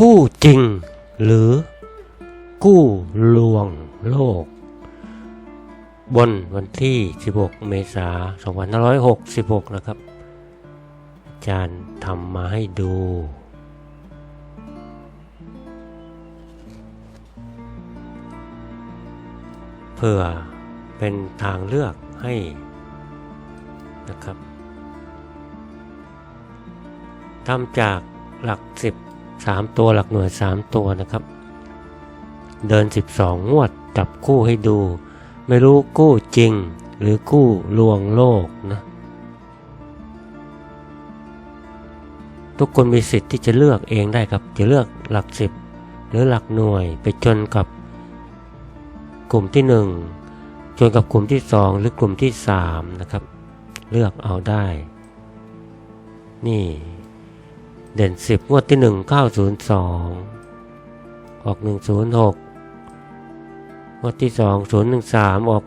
กู้จริงหรือกู้ลวงโลก บนวันที่ 16 เมษายน 2566 นะครับ อาจารย์ทำมาให้ดู เพื่อเป็นทางเลือกให้นะครับทำจากหลัก10 3 ตัวหลักหน่วย 3 ตัวนะครับ เดิน 12 งวดจับคู่ให้ดู ไม่รู้กู้จริงหรือกู้ลวงโลกนะทุกคนมีสิทธิ์ที่จะเลือกเองได้ครับ จะเลือกหลัก10หรือหลักหน่วยไปจนกับกลุ่มที่ 1 จนกับกลุ่มที่ 2 หรือกลุ่มที่ 3 นะครับ เลือกเอาได้ นี่ เด่น 10 งวดที่ 1 902 ออก 106 งวดที่ 2 013 ออก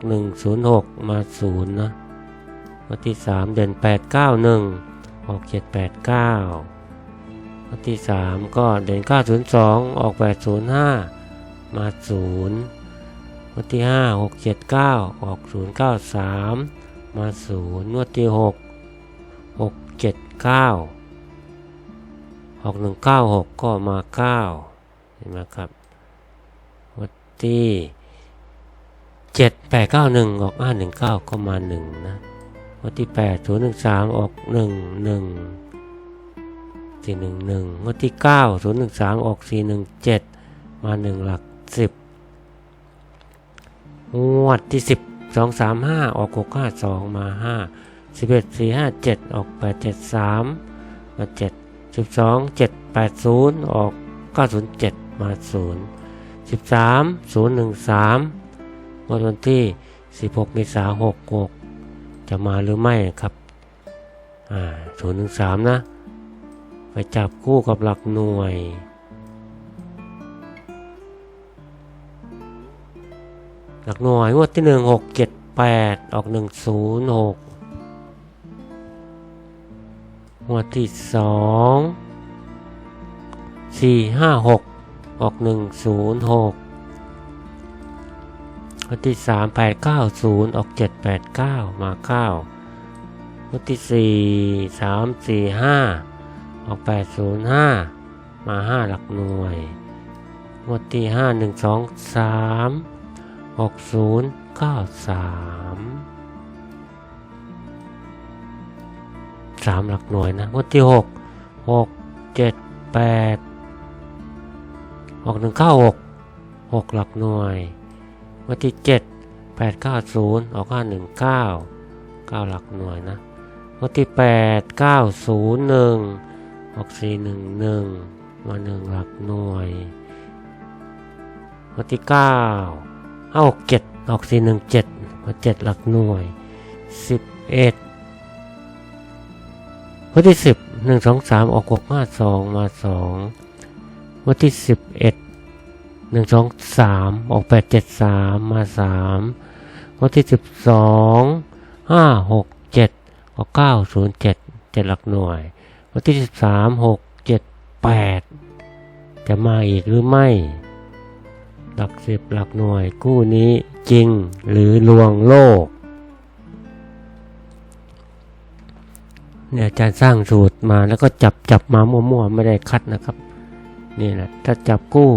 106 มา 0 นะ งวดที่ 3 เด่น 891 ออก 789 งวดที่ 3 ก็เด่น 902 ออก 805 มา 0 งวดที่ 5 679 ออก 093 มา 0 งวดที่ 6 679 ออก196ก็มา9เห็นไหมครับวัดที่7 8 9 1ออก519ก็มา1นะงวัดที่8 0 1 3ออก1 1 4 1 1งวัดที่9 0 1 3ออก4 1 7มา1หลัก10งวดที่10 2 3 5ออก6 5 2มา5 11 4 5 7ออก8 7 3มา7 12 7 12 780 ออก 907 มา0 13 0 1 3วันวันที่ 16 เมษายน66 จะมาหรือไม่ครับอ่า0 1 3 นะ ไปจับคู่กับหลักหน่วยหลักหน่วยงวดที่ 1 6 7 8 ออก 1 0 6 งวดที่2สี่ห้าหกออกหนึ่งศูนย์หกวันที่สามแปดเก้าศูนย์ออกเจ็ดแปดเก้ามาเก้าวันที่สี่สามสี่ห้าออกแปดศูนย์ห้ามาห้าหลักหน่วยวันที่ห้าหนึ่งสองสามออกศูนย์เก้าสาม สามหลักหน่วยนะวันที่หกหกเจ็ดแปดออกหนึ่งเก้าหกหกหลักหน่วยวันที่เจ็ดแปดเก้าศูนย์ออกห้าหนึ่งเก้าเก้าหลักหน่วยนะวันที่แปดเก้าศูนย์หนึ่งออกสี่หนึ่งหนึ่งมาหนึ่งหลักหน่วยวันที่เก้าห้าหกเจ็ดออกสี่หนึ่งเจ็ดมาเจ็ดหลักหน่วยสิบเอ็ด วันที่สิบหนึ่งสองสามออกหกห้าสองมาสองวันที่สิบเอ็ดหนึ่งสองสามออกแปดเจ็ดสามมาสามวันที่สิบสองห้าหกเจ็ดออกเก้าศูนย์เจ็ดเจ็ดหลักหน่วย วันที่สิบสามหกเจ็ดแปดจะมาอีกหรือไม่ หลักสิบหลักหน่วย กู้นี้จริงหรือลวงโลก เนี่ยอาจารย์สร้างสูตรมาแล้วก็จับจับมามั่วๆไม่ได้คัดนะครับนี่แหละถ้าจับกู้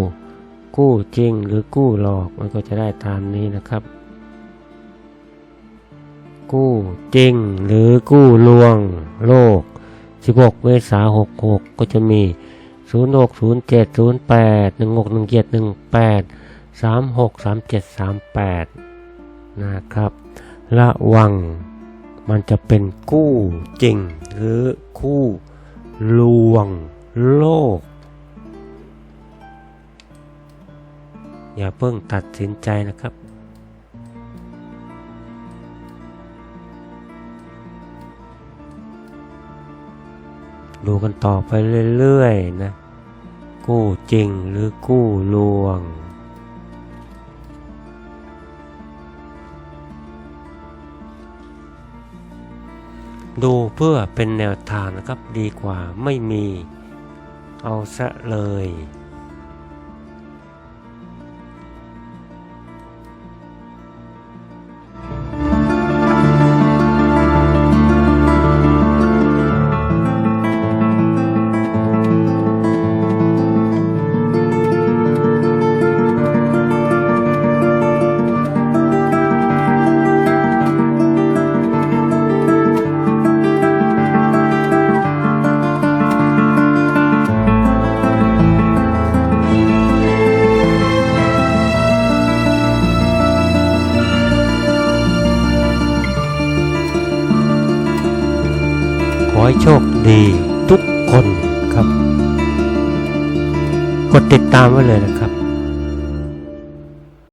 กู้จริงหรือกู้หลอกมันก็จะได้ตามนี้นะครับ กู้จริงหรือกู้ลวงโลก 16 เมษา66 ก็จะมี 06 07 08 16 17 18 36 37 38 นะครับ ระวัง มันจะเป็นกู้จริง หรือกู้ลวงโลก อย่าเพิ่งตัดสินใจนะครับ ดูกันต่อไปเรื่อยๆนะ กู้จริงหรือกู้ลวง ดูเพื่อเป็นแนวทางนะครับดีกว่าไม่มี เอาซะเลย ให้โชคดีทุกคนครับ กดติดตามไว้เลยนะครับ